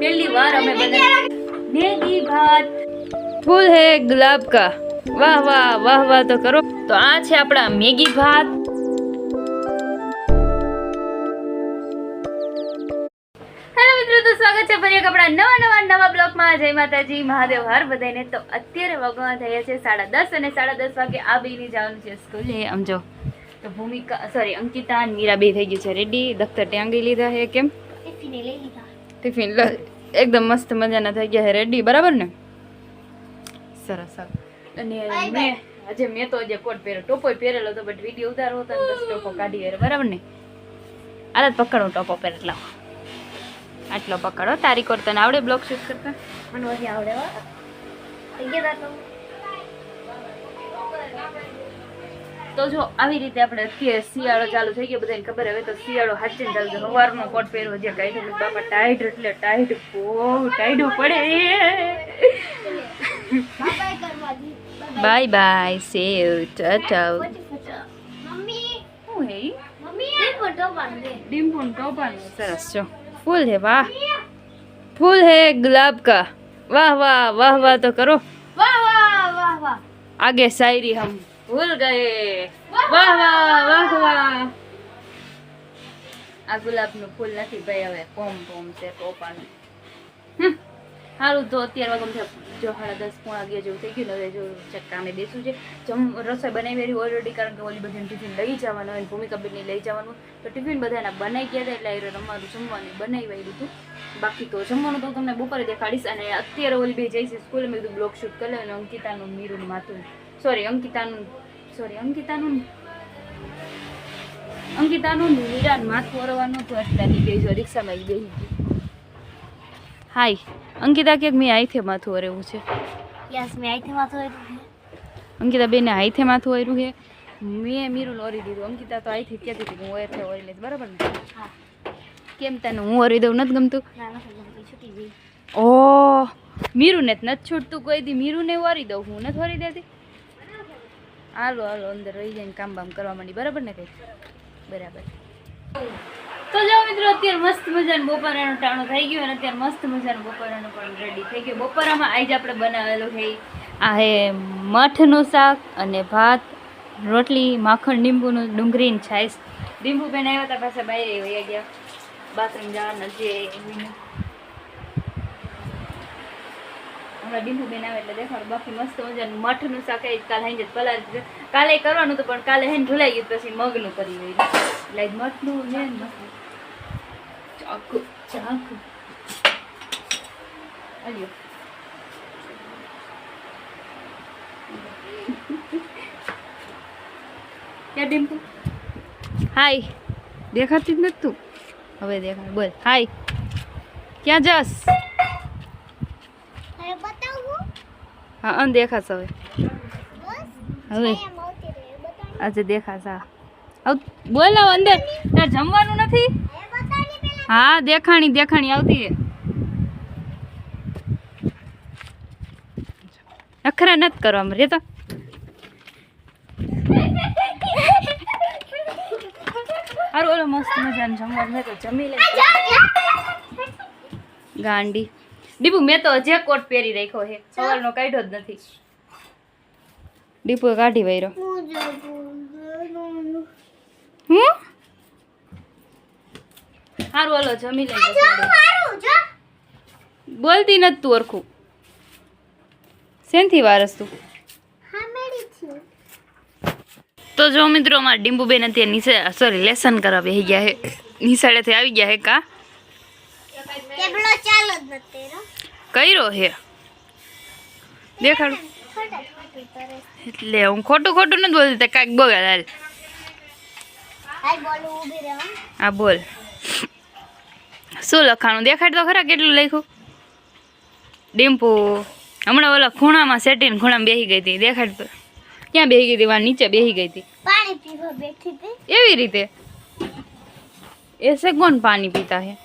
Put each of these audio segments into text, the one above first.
પહેલી વાર અમે બનાવી મેગી ભાત. ફૂલ હે ગુલાબ કા. વાહ વાહ વાહ વાહ તો કરો. તો આ છે આપણા મેગી ભાત. હેલો મિત્રો તો સ્વાગત છે ફરી એક આપણા નવા નવા નવા બ્લોગમાં. જય માતાજી મહાદેવ હર બધાને તો અત્યારે વાગવા થયા છે સાડા દસ અને સાડા દસ વાગે આ બેની જવાનું છે સ્કૂલે આમ જો. તો ભૂમિકા સોરી અંકિતા અને મીરા બે થઈ ગયું છે. રેડી દફતર ટાંગી લીધા હે કેમ? ટિફિન લ- એકદમ મસ્ત મજાના થઈ ગયા છે રેડી બરાબર ને? સરસ અને મેં આજે મેં તો આજે કોટ પહેર્યો ટોપો પહેરેલો હતો બટ વીડિયો ઉતારો હતો બસ ટોપો કાઢી બરાબર ને? આલા પકડો ટોપો પહેરેલો આટલો પકડો તારી કોટ તને આવડે બ્લોક શૂટ કરતા? મને આવડે तो जो आई रीते अपने अत्य शो चालू थी गए बताने खबर हमें तो शो हाची चालू सवार ना कोट पेहर जो कहीं बाबा टाइट एट टाइट टाइट पड़े बाय बाय फूल है वाह फूल है गुलाब का वाह वाह वाह वाह तो करो वाह वाह वाह वाह आगे शायरी हम ભૂલ ગયે. વાહ વાહ વાહ વાહ આ ગુલાબનું ફૂલ નથી ભાઈ હવે પોમ પોમ છે હમ હારું તો અત્યારે વાગમ છે જો હાડા દસ પોણા અગિયાર જેવું થઈ ગયું હવે જો ચેક કામે બેસું છે. જમ રસોઈ બનાવી રહી ઓલરેડી કારણ કે ઓલી બધી ટિફિન લઈ જવાનું હોય ભૂમિકા બેનને લઈ જવાનું. તો ટિફિન બધાના બનાવી ગયા હતા એટલે અમારું જમવાનું બનાવી દીધું બાકી તો જમવાનું તો તમને બપોરે દેખાડીશ અને અત્યારે ઓલી બે જઈશ સ્કૂલે મેં કીધું બ્લોગ શૂટ કરી અને અંકિતાનું મીરું માથું. સોરી અંકિતાનું સોરી અંકિતાનું અંકિતાનું ને મીરાનું માથું ઓરવાનું હતું એટલે ની બે જો રિક્ષામાં ઈ બેસી ગઈ. હાય અંકિતા કે મેં આઈથે માથું ઓરેવું છે. યસ મેં આઈ માથું તો અંકિતા બેને હાઈથે માથું ઓર્યું છે. મેં મીરું ઓરી દીધું. અંકિતા તો આઈથી કહેતી હતી હું ઓરથી ઓરી લઈશ. બરાબર ને? હા. કેમ તને હું ઓરી દઉં? નથી ગમતું? ગઈ. ઓ મીરું ને નથી છૂટતું કોઈ દી. મીરું ને વરી દઉં. હું નથી વરી દેતી? હાલો હાલો, અંદર રહી જઈને કામ બામ કરવા માંડી. બરાબર ને કઈ? બરાબર. તો જો મિત્રો, અત્યારે મસ્ત મજાનું બપોરાનું ટાણું થઈ ગયું અને અત્યારે મસ્ત મજાનું બપોરાનું પણ રેડી થઈ ગયું. બપોરામાં આજે આપણે બનાવેલું છે આ હે મઠનું શાક અને ભાત, રોટલી, માખણ, લીંબુનું ડુંગળી ને છાશ. લીંબુ બેન આવ્યા હતા પાસે બહાર વહી ગયા. બાથરૂમ જવાના જે હમણાં ડીંબુ બેન આવે એટલે દેખાડું. બાકી મસ્ત મજાનું મઠનું શાક એ કાલે હાંજે જ પલાળી કાલે કરવાનું હતું પણ કાલે હેન ભૂલાઈ ગયું પછી મગનું કરી દઈ એટલે મઠનું ને મસ્ત. ચાકુ ચાકુ. અલ્યો ક્યાં ડીમ્પુ? હાય. દેખાતી જ નથી તું? હવે દેખાય બોલ. હાય. ક્યાં જાસ અરે બતાવું હા દેખાશ હવે. હવે. આજે દેખાશ, હા. બોલ અંદર. તાર જમવાનું નથી? હા, દેખાણી દેખાણી આવતી નખરા નથી કરવા મરે તો હારું, ઓલો મસ્ત મજાનું જમવાનું તો જમી લે. ગાંડી. દીપુ મેં તો જે કોટ પહેરી રાખ્યો છે. સવારનો કાઢ્યો જ નથી. ડીપુ કાઢી વૈરો હું હારું હાલો જમી લઈ બોલતી નથી તું ઓરખું. શેનથી વારસ તું? તો જો મિત્રો અમારા ડીંબુબેન અત્યારે નીચે સોરી લેસન કરવા બેસી ગયા હે નિશાળેથી આવી ગયા હે કા? ટેબલો ચાલો જ નથી રો કર્યો હે? દેખાડું. એટલે હું ખોટું ખોટું નથી બોલતી કાંઈક બોલ હાલ. હાલ બોલું ઊભી રહે. હો. બોલ. શું લખાણું? દેખાડ તો ખરા કેટલું લખ્યું? ડીમ્પુ. હમણાં ઓલા ખૂણામાં સેટીને ખૂણામાં બેસી ગઈ હતી દેખાડ તો. ક્યાં બેસી ગઈ હતી? વા નીચે બેસી ગઈ હતી. પાણી પીવા બેઠી હતી. એવી રીતે? એસે કોણ પાણી પીતા હે.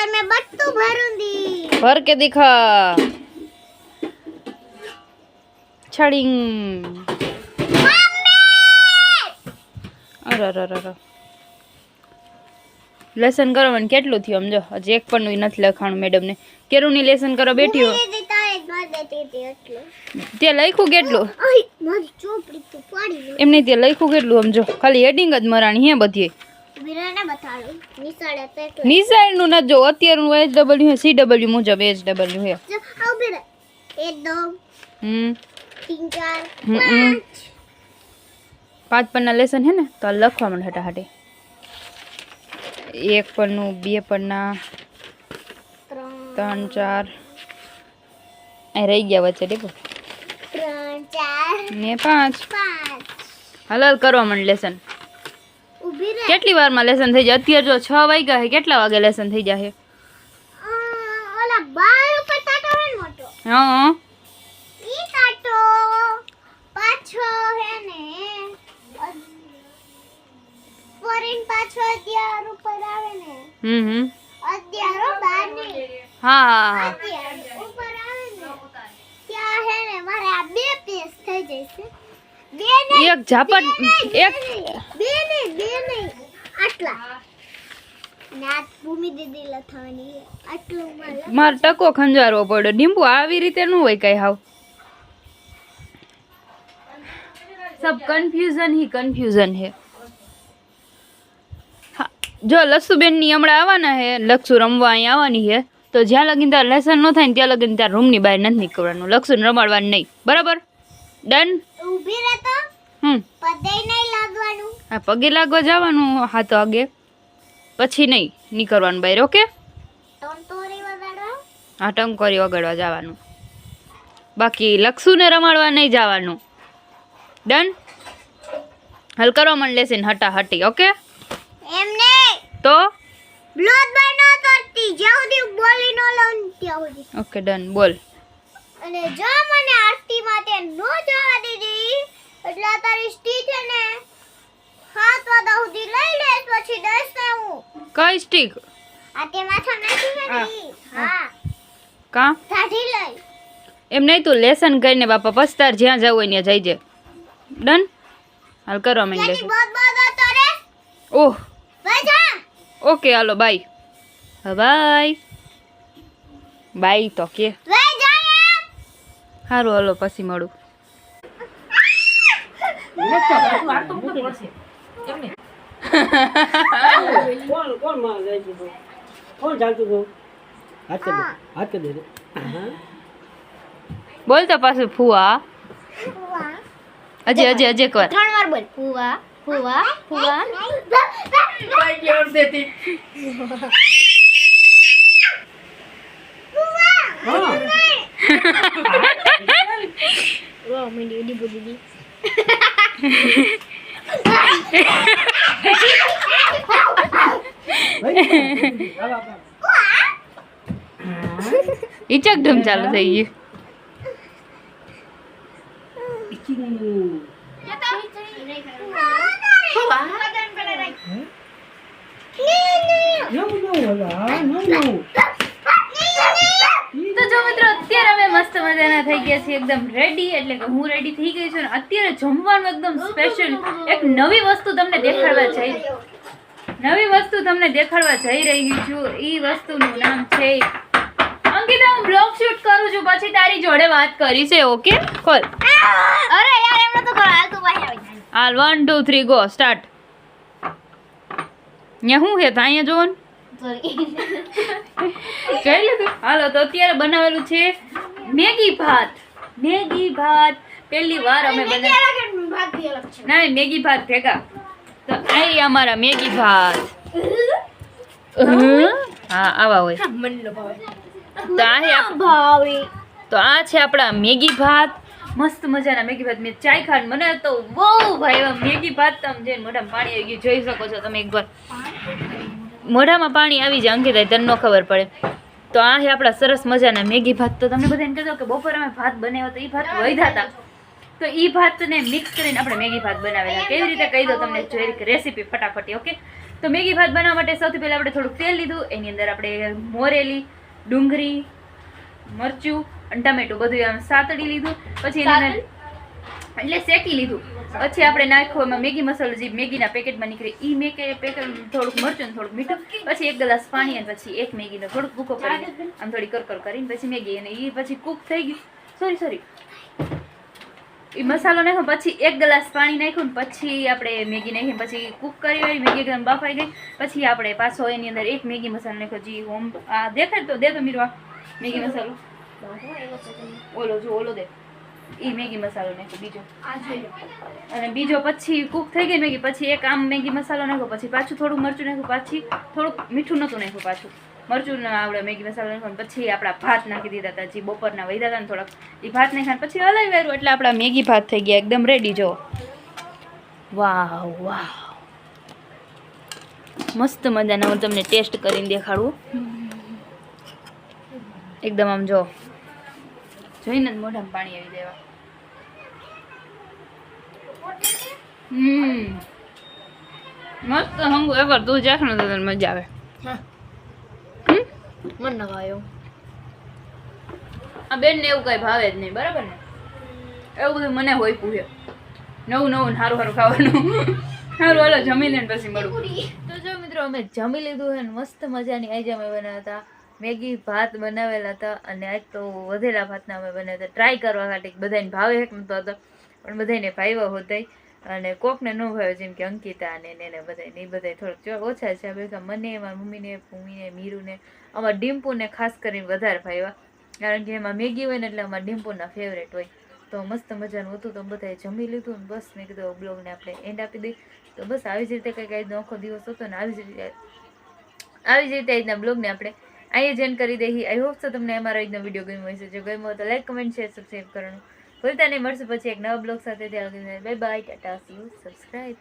નતર મેં બટ્ટું ભरूंगी ભર કે દિખા છડિંગ અરે અરે અરે અરે લેસન કરો મને કેટલું થયું? સમજો હજી એક પણ નથી લખાણું મેડમને કેરુની લેસન કરો બેઠી હો. દીદી તારે જ માર દેતી હતી એટલે. તે લખ્યું કેટલું? અય મારી ચોપડી તો પાડી લો એમને તે લખ્યું કેટલું સમજો? ખાલી હેડિંગ જ મરાણી હે બધી. ની સાઈડ નું ના જો અત્યારનું એચ ડબલ્યુ હે સી ડબલ્યુ મુજબ એચ ડબલ્યુ હે પાંચ પરના લેસન હે ને તો લખવા મને હટા હટે એક પરનું બે પરના ત્રણ ચાર રહી ગયા વચ્ચે ડેપો ને પાંચ હાલ કરવા મને લેસન કેટલી વારમાં લેસન થઈ જાય? અત્યારે જો છ વાગ્યા હે કેટલા વાગે લેસન થઈ જાય અ, ઓલા બાર ઉપર તાટો હે ને મોટો. હા. ઈ તાટો પાછો હે ને ફોરેન પાછો અગિયાર ઉપર આવે ને. હમ હમ. અગિયાર હો, બાર નહીં હા હા હા. અગિયાર ઉપર આવે ને ત્યાં હે ને મારે આ બે પેજ થઈ જશે બે નહીં એક ઝાપટ એક. બે નહીં બે નહીં આટલા મારે ટકો ખંજારવો પડ્યો. ડીંબુ આવી રીતે ન હોય કઈ હાવ. સબ કન્ફ્યુઝન હી કન્ફ્યુઝન હે. હા, જો લસુબેનની હમણાં આવવાના હે લક્ષુ રમવા અહીં આવવાની હે તો જ્યાં લગીને ત્યાં લેસન ન થાય ને ત્યાં લગીને ત્યાં રૂમની બહાર નથી નીકળવાનું. લક્ષુને રમાડવાનું નહીં. બરાબર? ડન ઊભી રહે તો હમ. પગે નહીં લાગવાનું. હા પગે લાગવા જવાનું હાથ આગે. પછી નહીં નીકળવાનું બહાર ઓકે? હા ટંકોરી વગાડવા જવાનું. બાકી લક્ષુને રમાડવા નહીં જવાનું. ડન હલ કરવા મન લેશે ને હટા હટી ઓકે એમને તો? બ્લોક બનો જ્યાં સુધી બોલી નો લઉં ત્યાં ઓકે ડન બોલ. અને જો મને આરતી માટે નો જવા દીધી એટલે તારી સ્ટીક છે ને સાત વાગ્યા સુધી લઈ લે પછી દસ ને હું. કઈ સ્ટીક? આ તે માથા નાખી હા. હા. કા? કાઢી લઈ. એમ નહીં તું લેસન કરીને બાપા પસ્તાર જ્યાં જવું હોય ત્યાં જઈજે ડન? હાલ કરવા માંડ ઓહ. ઓકે હાલો બાય. બાય. બાય તો કે. સારું હાલો પછી મળું. કોણ કોણમાં જાય છે કોણ ચાલતું હતું હાથ કરી દે હાથ કરી દે હા બોલ તો પાછું ફુવા. અજય અજય અજય કર ત્રણ વાર બોલ. ફુવા ફુવા ફુવા. હા વાહ મીડી ડીબુ દીદી ઈચક ઢમ ચાલુ થઈ ગયું નવું નવું હતા નવું નવું તો જો મિત્રો અત્યારે અમે મસ્ત મજાના થઈ ગયા છે એકદમ રેડી એટલે કે હું રેડી થઈ ગઈ છું અત્યારે જમવાનું એકદમ સ્પેશિયલ એક નવી વસ્તુ તમને દેખાડવા જઈ નવી વસ્તુ તમને દેખાડવા જઈ રહી છું. એ વસ્તુનું નામ છે અંકિતા હું બ્લોગ શૂટ કરું છું પછી તારી જોડે વાત કરી છે ઓકે ખોલ. અરે યાર એમણે તો હાલ તું. હાલ one two three go start અહીંયા શું છે? અહીંયા જોવો કઈ લીધું હાલો તો અત્યારે બનાવેલું છે મેગી ભાત. મેગી ભાત. પહેલી વાર અમે બનાવ્યું ના મેગી ભાત ભેગા. તો આ અમારા મેગી ભાત. હા આવા હોય. તો આ ભાવે. તો આ છે આપણા મેગી ભાત. મસ્ત મજાના મેગી ભાત. મેં ચાય ખાન મને તો બહુ ભાઈ મેગી ભાત તમે જઈને મોઢા પાણી આવી ગયું જોઈ શકો છો તમે એકવાર. મોઢામાં પાણી આવી જાય અંકિતા તને ન ખબર પડે. તો આ છે આપણા સરસ મજાના મેગી ભાત. તો તમને બધાને કહેતો કે બપોરે અમે ભાત બનાવ્યો તો એ ભાત વધ્યા તો. એ ભાતને મિક્સ કરીને આપણે મેગી ભાત બનાવેલા. કેવી રીતે કહી દો તમને જોઈ રેસીપી ફટાફટી ઓકે તો મેગી ભાત બનાવવા માટે સૌથી પહેલાં આપણે થોડુંક તેલ લીધું. એની અંદર આપણે મોરેલી, ડુંગળી, મરચું અને ટમેટું બધું આમ સાતડી લીધું. પછી એની અંદર એટલે શેકી લીધું. પછી આપણે નાખ્યો એમાં મેગી મસાલો જે મેગીના પેકેટમાં નીકળે એ મેગી પેકેટ થોડુંક મરચું થોડુંક મીઠું પછી એક ગ્લાસ પાણી અને પછી એક મેગીનો થોડુંક ભૂકો કરી આમ થોડી કરકર કરીને પછી મેગી અને એ પછી કૂક થઈ ગયું. સોરી સોરી એ મસાલો નાખ્યો પછી એક ગ્લાસ પાણી નાખ્યું ને પછી આપણે મેગી નાખી પછી કૂક કરી વાળી મેગી એકદમ બફાઈ ગઈ પછી આપણે પાછો એની અંદર એક મેગી મસાલો નાખ્યો જી હોમ આ દેખાય તો દે તો મીરવા મેગી મસાલો. ઓલો જો ઓલો દે. એ મેગી મસાલો નાખ્યો બીજો. અને બીજો પછી કૂક થઈ ગઈ મેગી પછી એક આમ મેગી મસાલો નાખ્યો પછી પાછું થોડું મરચું નાખ્યું પાછી થોડુંક મીઠું નહોતું નાખ્યું પાછું. મરચું ના આપણે મેગી મસાલો નાખ્યો પછી આપણા ભાત નાખી દીધા હતા જે બપોરના વૈધા હતા ને થોડાક. એ ભાત નાખ્યા પછી હલાવી વાળું એટલે આપણા મેગી ભાત થઈ ગયા એકદમ રેડી જો વાહ વાહ મસ્ત મજાના હું તમને ટેસ્ટ કરીને દેખાડું. એકદમ આમ જો જોઈને જ મોઢામાં પાણી આવી દેવા. હમ. મસ્ત હંગુ એકવાર તું જાખ ને તો તને મજા આવે? મન ન ભાયો આ બેન ને એવું કઈ ભાવે જ નહીં બરાબર ને? એવું બધું મને હોય પૂછે નવું નવું સારું સારું ખાવાનું. સારું હાલો જમી લે પછી મળું. તો જો મિત્રો અમે જમી લીધું છે મસ્ત મજાની આઈજ અમે બનાવ્યા હતા. મેગી ભાત બનાવેલા હતા અને આજ તો વધેલા ભાતના અમે બનાવ્યા હતા. ટ્રાય કરવા માટે બધાને ભાવે હેક નતો હતો, પણ બધાને ભાવ્યો હોતા અને કોકને ન ભાવ્યો, જેમ કે અંકિતા અને એને બધાને એ બધા થોડોક ઓછા છે. બધા મને, મારા મમ્મીને, ભૂમિને, મીરુને, અમારા ડિમ્પુને ખાસ કરીને વધારે ભાવ્યા. કારણ કે એમાં મેગી હોય ને એટલે અમારા ડિમ્પુના ફેવરેટ હોય. તો મસ્ત મજાનું હતું, તો બધાએ જમી લીધું ને બસ મેં કીધું બ્લોગને આપણે એન્ડ આપી દઈ. તો બસ આવી જ રીતે કંઈક આજનો આખો દિવસ હતો ને, આવી જ રીતે, આવી જ રીતે આજના બ્લોગને આપણે અહીંયા જેન કરી દેહી. આઈ હોપ તો તમને અમારો આજનો વીડિયો ગમ્યો હશે. જો ગમ્યો તો લાઈક કમેન્ટ શેર સબસ્ક્રાઈબ કરવાનું ભૂલતા નહીં. મળશે પછી એક નવા બ્લોગ સાથે. ત્યાં bye bye Tata see subscribe